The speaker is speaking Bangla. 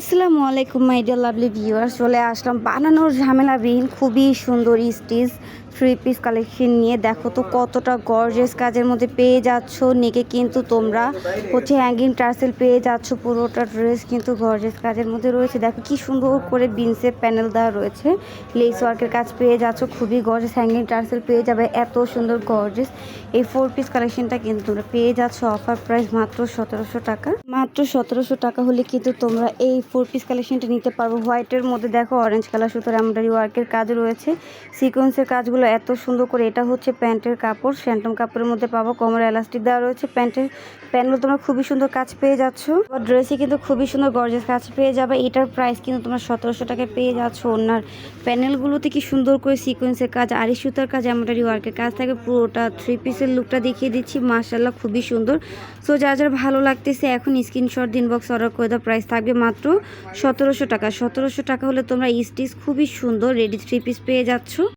আসসালামু আলাইকুম মাই ডিয়ার লাভলি ভিউয়ার্স চলে আসলাম বানানোর ঝামেলাবিহীন খুবই সুন্দর স্টিচ। থ্রি পিস কালেকশন নিয়ে দেখো তো কতটা গর্জেস কাজের মধ্যে পেয়ে যাচ্ছ। নেকে কিন্তু তোমরা হচ্ছে হ্যাঙ্গিং টার্সেল পেয়ে যাচ্ছ। পুরোটা ড্রেস কিন্তু গর্জেস কাজের মধ্যে রয়েছে। দেখো কি সুন্দর করে বিনসের প্যানেল দেওয়া রয়েছে। লেস ওয়ার্কের কাজ পেয়ে যাচ্ছ। খুবই গর্জেস হ্যাঙ্গিং টার্সেল পেয়ে যাবে। এত সুন্দর গর্জেস এই ফোর পিস কালেকশনটা কিন্তু তোমরা পেয়ে যাচ্ছ। অফার প্রাইস মাত্র সতেরোশো টাকা। মাত্র সতেরোশো টাকা হলে কিন্তু তোমরা এই ফোর পিস কালেকশনটা নিতে পারব। হোয়াইটের মধ্যে দেখো অরেঞ্জ কালার সুতোর এমব্রয়ডারি ওয়ার্কের কাজ রয়েছে। সিকোয়েন্সের কাজগুলো এত সুন্দর করে এটা হচ্ছে প্যান্টের কাপড় স্যান্টম কাপড়ের মধ্যে পাবো, কোমর এলাস্টিক দেওয়া রয়েছে প্যান্টের। প্যান্টগুলো তোমরা খুবই সুন্দর কাজ পেয়ে যাচ্ছ। ড্রেসে কিন্তু খুবই সুন্দর গর্জেস কাজ পেয়ে যাবে। এটার প্রাইস কিন্তু তোমরা সতেরোশো টাকায় পেয়ে যাচ্ছ। ওনার প্যানেলগুলোতে কি সুন্দর করে সিকোয়েন্সের কাজ আড়ি সুতার কাজ এমব্রয়ডারি ওয়ার্কের কাজ থাকে। পুরোটা থ্রি পিসের লুকটা দেখিয়ে দিচ্ছি। মার্শাল্লাহ খুবই সুন্দর। সো যা যার ভালো লাগতেছে, এখন স্ক্রিনশট দিন বক্স অর্ডার করে দেওয়ার প্রাইস থাকবে মাত্র সতেরোশো টাকা। সতেরোশো টাকা হলে তোমরা স্টিচ খুবই সুন্দর রেডি থ্রি পিস পেয়ে যাচ্ছ।